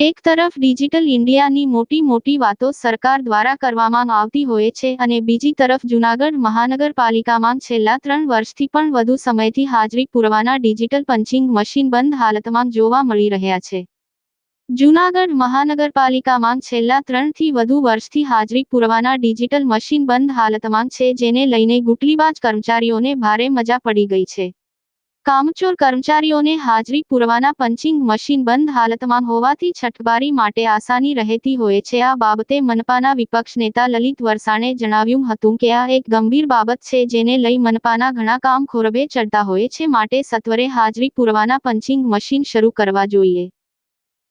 એક તરફ ડિજિટલ ઇન્ડિયાની મોટી મોટી વાતો સરકાર દ્વારા કરવામાં આવતી હોય છે અને બીજી તરફ જૂનાગઢ મહાનગરપાલિકામાં છેલ્લા ત્રણ વર્ષથી પણ વધુ સમયથી હાજરી પુરવાના ડિજિટલ પંચિંગ મશીન બંધ હાલતમાં જોવા મળી રહ્યા છે. જૂનાગઢ મહાનગરપાલિકામાં છેલ્લા ત્રણથી વધુ વર્ષથી હાજરી પુરવાના ડિજિટલ મશીન બંધ હાલતમાં છે, જેને લઈને ગુટલીબાજ કર્મચારીઓને ભારે મજા પડી ગઈ છે. કામચોર કર્મચારીઓને હાજરી પુરવાના પંચિંગ મશીન બંધ હાલતમાં હોવાથી છઠબારી માટે આસાની રહેતી હોય છે. આ બાબતે મનપાના વિપક્ષ નેતા લલિત વરસાણે જણાવ્યું હતું કે આ એક ગંભીર બાબત છે જેને લઈ મનપાના ઘણા કામ ખોરબે ચડતા હોય છે. માટે સત્વરે હાજરી પુરવાના પંચિંગ મશીન શરૂ કરવા જોઈએ.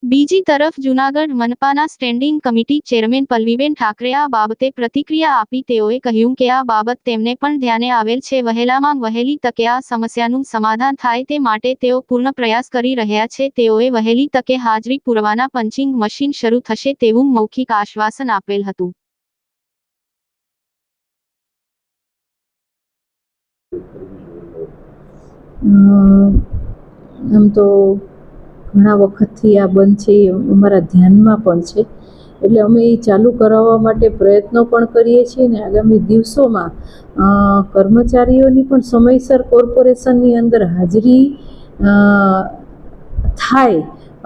બીજી તરફ Junagadh મનપાના standing committee chairman Pallaviben Thackeray આ બાબતે પ્રતિક્રિયા આપી તેઓએ કહ્યું કે આ બાબત તેમને પણ ધ્યાને આવેલ છે. વહેલામાં વહેલી તકે આ સમસ્યાનું સમાધાન થાય તે માટે તેઓ પૂર્ણ પ્રયાસ કરી રહ્યા છે. તેઓએ વહેલી તકે હાજરી પુરવાના પંચિંગ મશીન શરૂ થશે તેવું મૌખિક આશ્વાસન આપેલ હતું. આમ તો ઘણા વખતથી આ બંધ છે, એ અમારા ધ્યાનમાં પણ છે. એટલે અમે એ ચાલુ કરાવવા માટે પ્રયત્નો પણ કરીએ છીએ ને આગામી દિવસોમાં કર્મચારીઓની પણ સમયસર કોર્પોરેશનની અંદર હાજરી થાય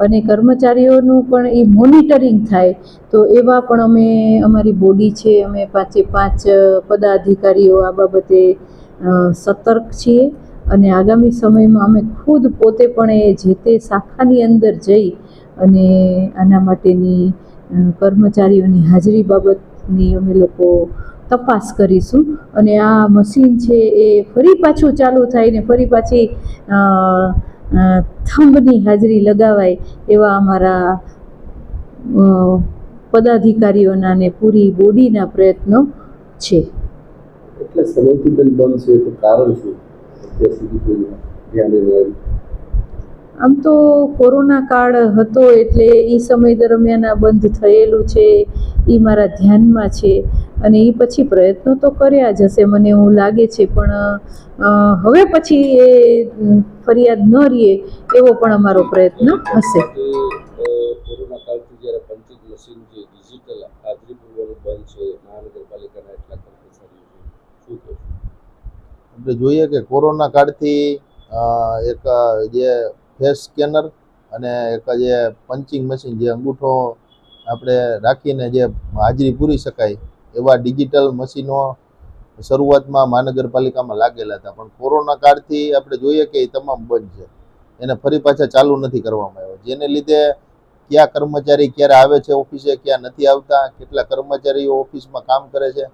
અને કર્મચારીઓનું પણ એ મોનિટરિંગ થાય, તો એવા પણ અમે, અમારી બોડી છે, અમે પાંચે પાંચ પદાધિકારીઓ આ બાબતે સતર્ક છીએ. અને આગામી સમયમાં અમે ખુદ પોતે પણ એ જે તે શાખાની અંદર જઈ અને આના માટેની કર્મચારીઓની હાજરી બાબતની અમે લોકો તપાસ કરીશું. અને આ મશીન છે એ ફરી પાછું ચાલુ થાય ને ફરી પાછી થંભની હાજરી લગાવાય એવા અમારા પદાધિકારીઓના ને પૂરી બોડીના પ્રયત્નો છે. એટલે સમયથી બંધ છે તો કારણ શું? આમ તો કોરોના કાળ હતો એટલે એ સમય દરમિયાન આ બંધ થયેલું છે એ મારા ધ્યાનમાં છે અને એ પછી પ્રયત્નો તો કર્યા જ હશે, મને એવું લાગે છે. પણ હવે પછી એ ફરિયાદ ન રહીએ એવો પણ અમારો પ્રયત્ન હશે. કોરોના કાળથી જ્યારે પંચિત મશીન જે ડિજિટલ હાજરી પૂરવાનું બંધ છે, મહાનગરપાલિકાના એટલા કર્મચારીઓ શું આપણે જોઈએ કે કોરોના કાળથી એક જે ફેસ સ્કેનર અને એક જે પંચિંગ મશીન જે અંગૂઠો આપણે રાખીને જે હાજરી પૂરી શકાય એવા ડિજિટલ મશીનો શરૂઆતમાં મહાનગરપાલિકામાં લાગેલા હતા. પણ કોરોના કાળથી આપણે જોઈએ કે એ તમામ બંધ છે. એને ફરી પાછા ચાલુ નથી કરવામાં આવ્યો. જેને લીધે કયા કર્મચારી ક્યારે આવે છે ઓફિસે, ક્યાં નથી આવતા, કેટલા કર્મચારીઓ ઓફિસમાં કામ કરે છે,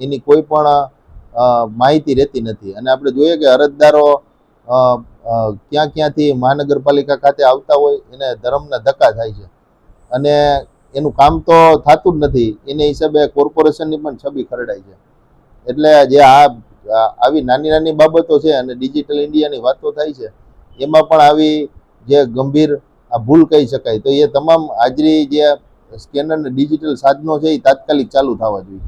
એની કોઈ પણ માહિતી રહેતી નથી. અને આપણે જોઈએ કે અરજદારો ક્યાં ક્યાંથી મહાનગરપાલિકા ખાતે આવતા હોય એને ધર્મના ધક્કા થાય છે. અને એનું કામ તો થતું જ નથી. એને હિસાબે કોર્પોરેશનની પણ છબી ખરડાય છે. એટલે જે આ આવી નાની નાની બાબતો છે અને ડિજિટલ ઇન્ડિયાની વાતો થાય છે, એમાં પણ આવી જે ગંભીર આ ભૂલ કહી શકાય. તો એ તમામ હાજરી જે સ્કેનર ડિજિટલ સાધનો છે એ તાત્કાલિક ચાલુ થવા જોઈએ.